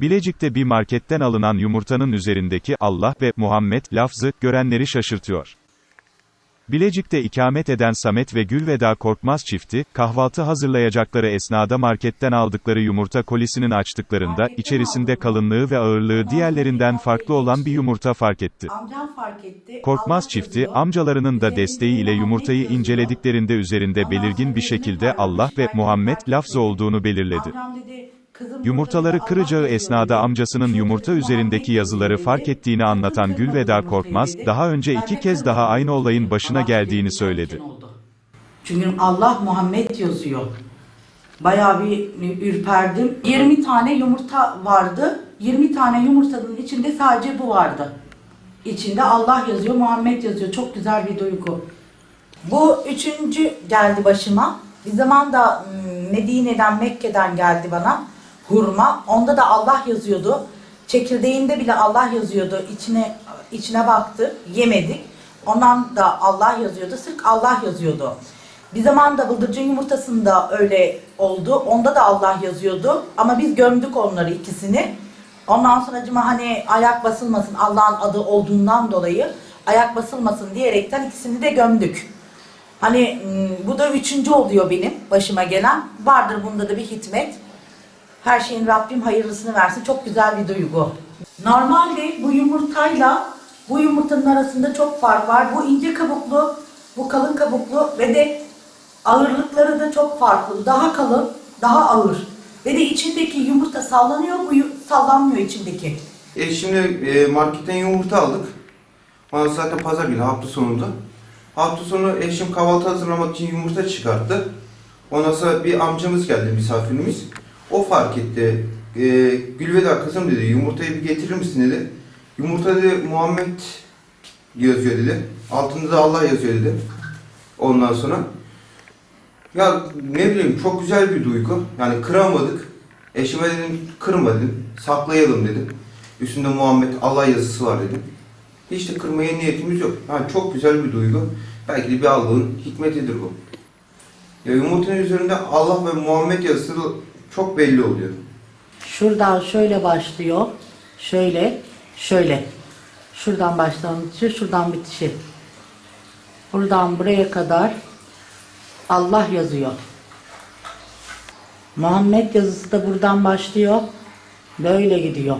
Bilecik'te bir marketten alınan yumurtanın üzerindeki Allah ve Muhammed lafzı görenleri şaşırtıyor. Bilecik'te ikamet eden Samet ve Gülveda Korkmaz çifti, kahvaltı hazırlayacakları esnada marketten aldıkları yumurta kolisinin açtıklarında, içerisinde kalınlığı ve ağırlığı diğerlerinden farklı olan bir yumurta fark etti. Korkmaz çifti, amcalarının da desteğiyle yumurtayı incelediklerinde üzerinde belirgin bir şekilde Allah ve Muhammed lafzı olduğunu belirledi. Yumurtaları kıracağı esnada amcasının yumurta üzerindeki yazıları fark ettiğini anlatan Gülveda Korkmaz, daha önce iki kez daha aynı olayın başına geldiğini söyledi. Çünkü Allah Muhammed yazıyor. Bayağı bir ürperdim. 20 tane yumurta vardı. 20 tane yumurtanın içinde sadece bu vardı. İçinde Allah yazıyor, Muhammed yazıyor. Çok güzel bir duygu. Bu üçüncü geldi başıma. Bir zaman da hmm, Medine'den, Mekke'den geldi bana hurma. Onda da Allah yazıyordu. Çekirdeğinde bile Allah yazıyordu. İçine içine baktı, yemedik. Ondan da Allah yazıyordu. Sırf Allah yazıyordu. Bir zaman da bıldırcın yumurtasında öyle oldu. Onda da Allah yazıyordu. Ama biz gömdük onları ikisini. Ondan sonra hani ayak basılmasın Allah'ın adı olduğundan dolayı ayak basılmasın diyerekten ikisini de gömdük. Hani m, bu da üçüncü oluyor benim başıma gelen. Vardır bunda da bir hikmet. Her şeyin Rabbim hayırlısını versin. Çok güzel bir duygu. Normalde bu yumurtayla bu yumurtanın arasında çok fark var. Bu ince kabuklu, bu kalın kabuklu ve de ağırlıkları da çok farklı. Daha kalın, daha ağır. Ve de içindeki yumurta sallanıyor, bu sallanmıyor içindeki. E şimdi e, marketten yumurta aldık. Sonra zaten pazar günü hafta sonunda. Hafta sonu eşim kahvaltı hazırlamak için yumurta çıkarttı. Ondan sonra bir amcamız geldi misafirimiz. O fark etti. E, Gülveda kızım dedi yumurtayı bir getirir misin dedi. Yumurta dedi Muhammed yazıyor dedi. Altında da Allah yazıyor dedi. Ondan sonra ya ne bileyim çok güzel bir duygu. Yani kıramadık. Eşime dedim kırma dedim. Saklayalım dedim. Üstünde Muhammed Allah yazısı var dedim. Hiç de kırmaya niyetimiz yok. Yani çok güzel bir duygu. Belki de bir Allah'ın hikmetidir bu. Ya yumurtanın üzerinde Allah ve Muhammed yazısı çok belli oluyor. Şuradan şöyle başlıyor. Şöyle, şöyle. Şuradan başlangıcı, şuradan bitişi. Buradan buraya kadar Allah yazıyor. Muhammed yazısı da buradan başlıyor. Böyle gidiyor.